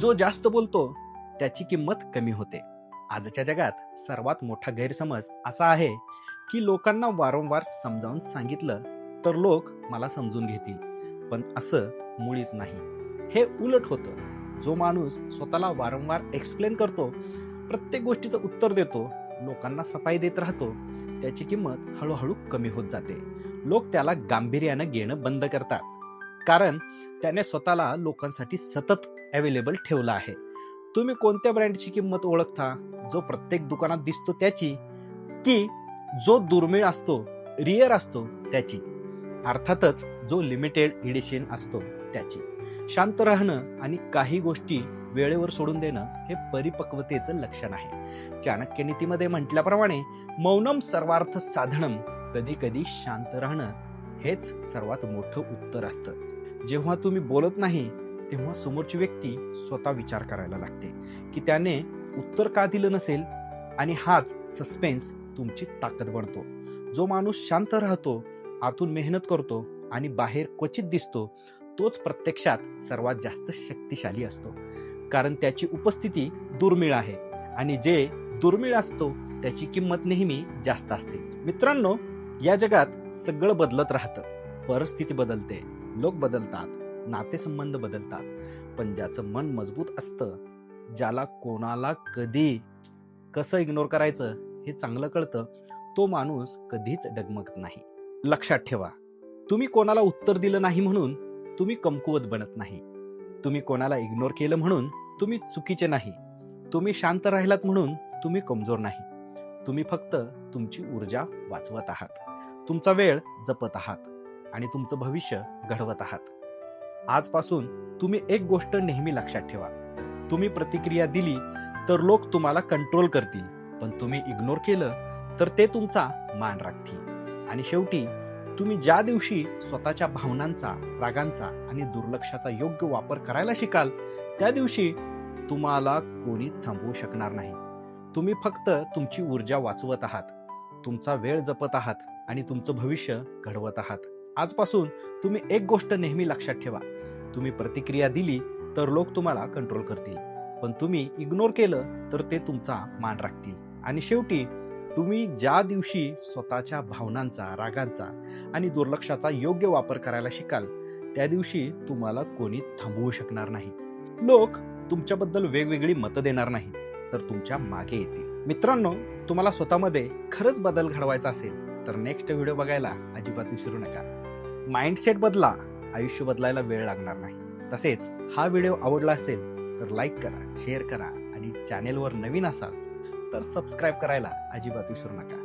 जो जास्त बोलतो त्याची किंमत कमी होते. आजच्या जगात सर्वात मोठा गैरसमज असा आहे की लोकांना वारंवार समजावून सांगितलं तर लोक मला समजून घेतील पण असं मुळीच नाही. हे उलट होतं. जो माणूस स्वतःला वारंवार एक्सप्लेन करतो प्रत्येक गोष्टीचं उत्तर देतो लोकांना सफाई देत राहतो त्याची किंमत हळूहळू कमी होत जाते. लोक त्याला गांभीर्यानं घेणं बंद करतात. कारण त्याने स्वतःला लोकांसाठी सतत अवेलेबल ठेवलं आहे. तुम्ही कोणत्या ब्रँडची किंमत ओळखता? जो प्रत्येक दुकानात दिसतो त्याची? की जो दुर्मिळ असतो रिअर असतो त्याची? अर्थातच जो लिमिटेड एडिशन असतो त्याची. शांत राहणं आणि काही गोष्टी वेळेवर सोडून देणं हे परिपक्वतेचं लक्षण आहे. चाणक्य नीतीमध्ये म्हटल्याप्रमाणे मौनम सर्वार्थ साधनम. कधी कधी शांत राहणं हेच सर्वात मोठं उत्तर असतं. जेव्हा तुम्ही बोलत नाही तेव्हा समोरची व्यक्ती स्वतः विचार करायला लागते की त्याने उत्तर का दिलं नसेल? आणि हाच सस्पेन्स तुमची ताकद बनतो. जो माणूस शांत राहतो आतून मेहनत करतो आणि बाहेर क्वचित दिसतो तोच प्रत्यक्षात सर्वात जास्त शक्तिशाली असतो. कारण त्याची उपस्थिती दुर्मिळ आहे आणि जे दुर्मिळ असतो त्याची किंमत नेहमी जास्त असते. मित्रांनो या जगात सगळं बदलत राहतं. परिस्थिती बदलते. लोक बदलतात नातेसंबंध बदलतात पण ज्याचं मन मजबूत असतं ज्याला कोणाला कधी कसं इग्नोर करायचं हे चांगलं कळतं तो माणूस कधीच डगमगत नाही. लक्षात ठेवा तुम्ही कोणाला उत्तर दिलं नाही म्हणून तुम्ही कमकुवत बनत नाही. तुम्ही कोणाला इग्नोर केलं म्हणून तुम्ही चुकीचे नाही. तुम्ही शांत राहिलात म्हणून तुम्ही कमजोर नाही. तुम्ही फक्त तुमची ऊर्जा वाचवत आहात. तुमचा वेळ जपत आहात. आणि तुमचं भविष्य घडवत आहात. आजपासून तुम्ही एक गोष्ट नेहमी लक्षात ठेवा. तुम्ही प्रतिक्रिया दिली तर लोक तुम्हाला कंट्रोल करतील पण तुम्ही इग्नोर केलं तर ते तुमचा मान राखतील. आणि शेवटी तुम्ही ज्या दिवशी स्वतःच्या भावनांचा रागांचा आणि दुर्लक्षाचा योग्य वापर करायला शिकाल त्या दिवशी तुम्हाला कोणी थांबवू शकणार नाही. तुम्ही फक्त तुमची ऊर्जा वाचवत आहात. तुमचा वेळ जपत आहात आणि तुमचं भविष्य घडवत आहात. आजपासून तुम्ही एक गोष्ट नेहमी लक्षात ठेवा. तुम्ही प्रतिक्रिया दिली तर लोक तुम्हाला कंट्रोल करतील. पण तुम्ही इग्नोर केलं तर ते तुमचा मान राखतील. आणि शेवटी तुम्ही ज्या दिवशी स्वतःच्या भावनांचा रागांचा आणि दुर्लक्षाचा योग्य वापर करायला शिकाल त्या दिवशी तुम्हाला कोणी थांबवू शकणार नाही. लोक तुमच्याबद्दल वेगवेगळी मतं देणार नाही तर तुमच्या मागे येतील. मित्रांनो तुम्हाला स्वतःमध्ये खरंच बदल घडवायचा असेल तर नेक्स्ट व्हिडिओ बघायला अजिबात विसरू नका. माइंडसेट बदला आयुष्य बदलायला वेळ लागणार नाही. तसेच हा व्हिडिओ आवडला असेल तर लाईक करा शेअर करा आणि चॅनेलवर नवीन असाल तर सबस्क्राईब करायला अजिबात विसरू नका.